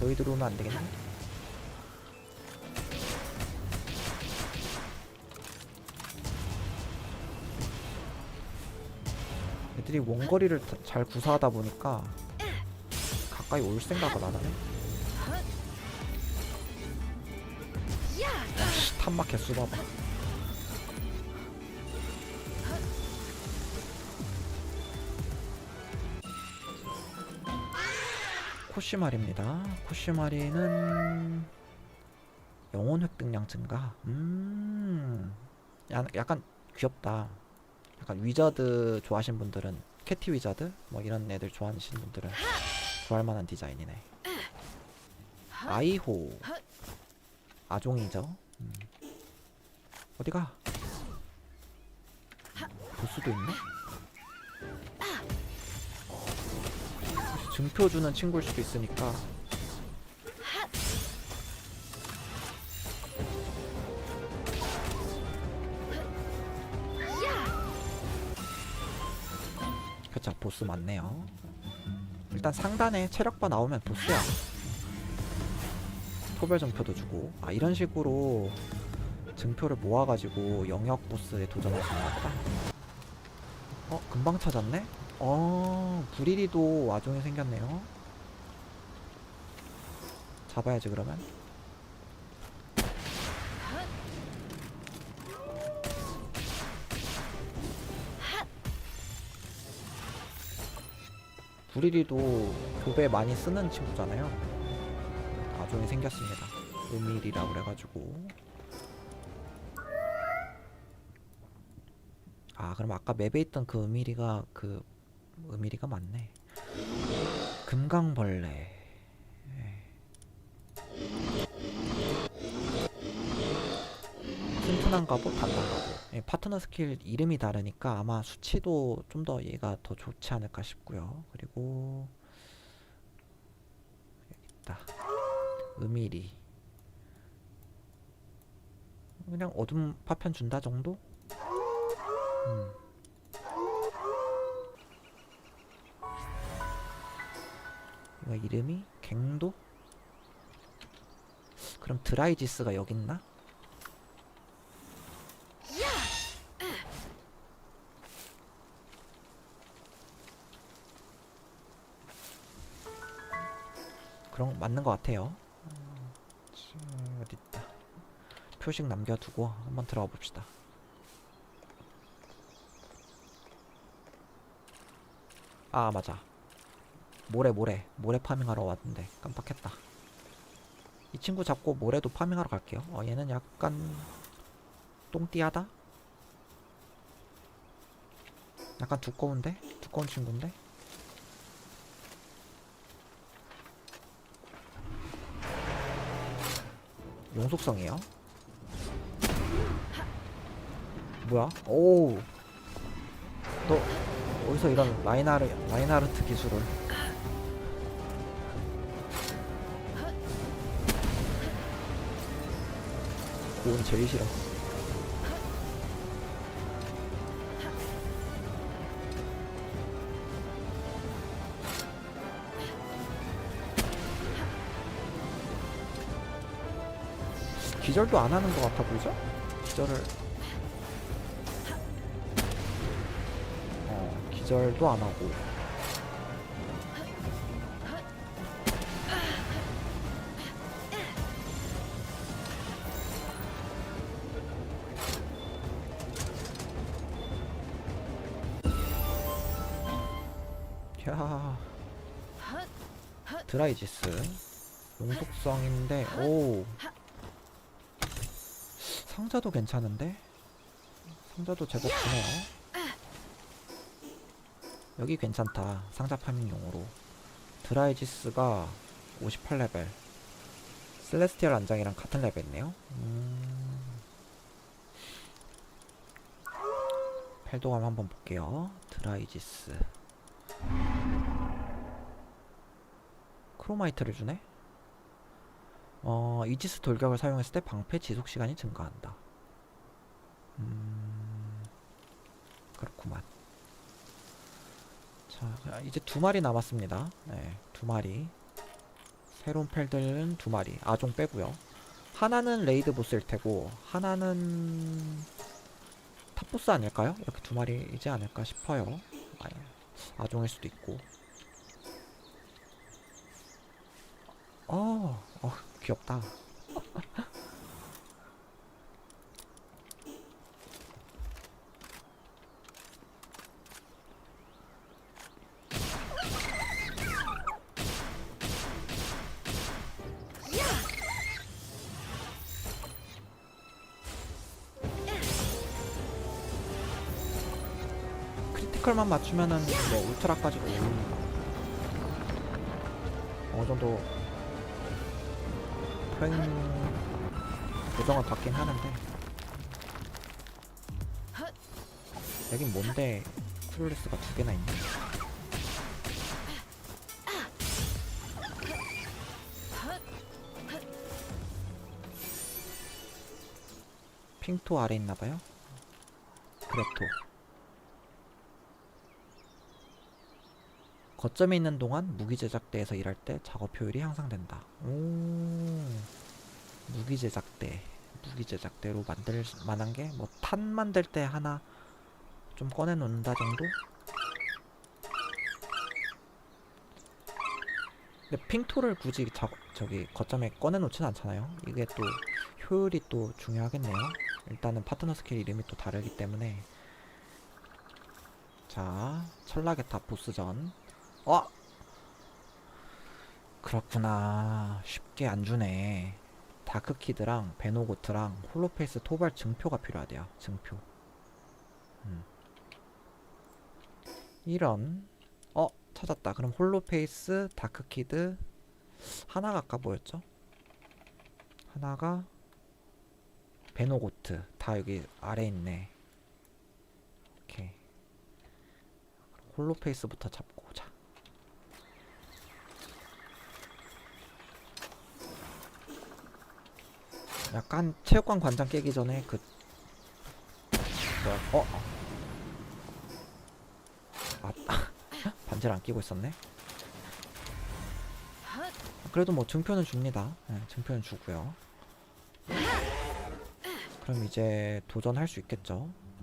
너희 들어오면 안 되겠네. 애들이 원거리를 다- 잘 구사하다 보니까 가까이 올 생각을 안 하네. 씨, 탑마켓 쏘봐봐. 코시마리입니다. 코시마리는 영혼 획득량 증가. 음, 야, 약간 귀엽다. 약간 위자드 좋아하시는 분들은 캐티 위자드 뭐 이런 애들 좋아하시는 분들은 좋아할 만한 디자인이네. 아이호 아종이죠. 음. 어디가? 보스도 있네. 증표 주는 친구일 수도 있으니까. 그쵸 보스 맞네요. 일단 상단에 체력바 나오면 보스야. 토별 증표도 주고. 아 이런 식으로 증표를 모아가지고 영역 보스에 도전할 수 있나 보다. 어 금방 찾았네 어 부리리도 와중에 생겼네요. 잡아야지 그러면. 부리리도 교배 많이 쓰는 친구잖아요. 나중에 생겼습니다. 오밀이라고 그래가지고. 아 그럼 아까 맵에 있던 그 음일이가 그 음일이가 맞네. 금강벌레. 튼튼한 갑옷 단단 갑옷 예, 파트너 스킬 이름이 다르니까 아마 수치도 좀 더 얘가 더 좋지 않을까 싶고요. 그리고 여기 있다. 음일이 그냥 어둠 파편 준다 정도? 이거 이름이 갱도? 그럼 드라이지스가 여기 있나? 그런 거 맞는 것 같아요. 어디 있다. 표식 남겨두고 한번 들어가 봅시다. 아 맞아. 모래 모래 모래 파밍하러 왔는데 깜빡했다. 이 친구 잡고 모래도 파밍하러 갈게요. 어 얘는 약간 똥띠하다. 약간 두꺼운데 두꺼운 친구인데. 용속성이에요. 뭐야? 오. 너 어디서 이런 라인하르 라인하르트 기술을? 고은 제일 싫어. 기절도 안 하는 것 같아 보이죠? 기절을 어 기절도 안 하고 야 드라이지스 용속성인데 오 상자도 괜찮은데? 상자도 제법 주네요. 여기 괜찮다. 상자 파밍용으로. 드라이지스가 58레벨. 셀레스티얼 안장이랑 같은 레벨이네요. 음... 펠도감 한번 볼게요. 드라이지스. 크로마이트를 주네? 어, 이지스 돌격을 사용했을 때 방패 지속 시간이 증가한다. 음, 그렇구만. 자, 이제 두 마리 남았습니다. 네, 두 마리. 세 새로운 펠들은 두 마리 아종 빼고요 하나는 레이드 보스일 테고 하나는 탑보스 아닐까요? 이렇게 두 마리이지 않을까 싶어요 아종일 수도 있고 어, 어 귀엽다 크리티컬만 맞추면은 뭐 울트라까지도 올립니다. 어느 정도 프레임 고정을 받긴 하는데 여긴 뭔데 크롤리스가 두 개나 있네. 핑토 아래 있나봐요. 그레토. 거점에 있는 동안 무기 제작대에서 일할 때 작업 효율이 향상된다. 오, 무기 제작대, 무기 제작대로 만들 만한 게 뭐 탄 만들 때 하나 좀 꺼내 놓는다 정도? 근데 핑토를 굳이 작 저기 거점에 꺼내 놓진 않잖아요. 이게 또 효율이 또 중요하겠네요. 일단은 파트너 스킬 이름이 또 다르기 때문에 자탑 보스전 어? 그렇구나. 쉽게 안 주네. 다크키드랑 베노고트랑 홀로페이스 토발 증표가 필요하대요. 증표. 음. 이런 어 찾았다. 그럼 홀로페이스, 다크키드 하나가 아까 뭐였죠? 하나가 베노고트 다 여기 아래 있네. 오케이. 홀로페이스부터 잡고 오자. 약간 체육관 관장 깨기 전에 그 뭐야 어? 아 반지를 안 끼고 있었네? 그래도 뭐 증표는 줍니다. 네, 증표는 주고요. 그럼 이제 도전할 수 있겠죠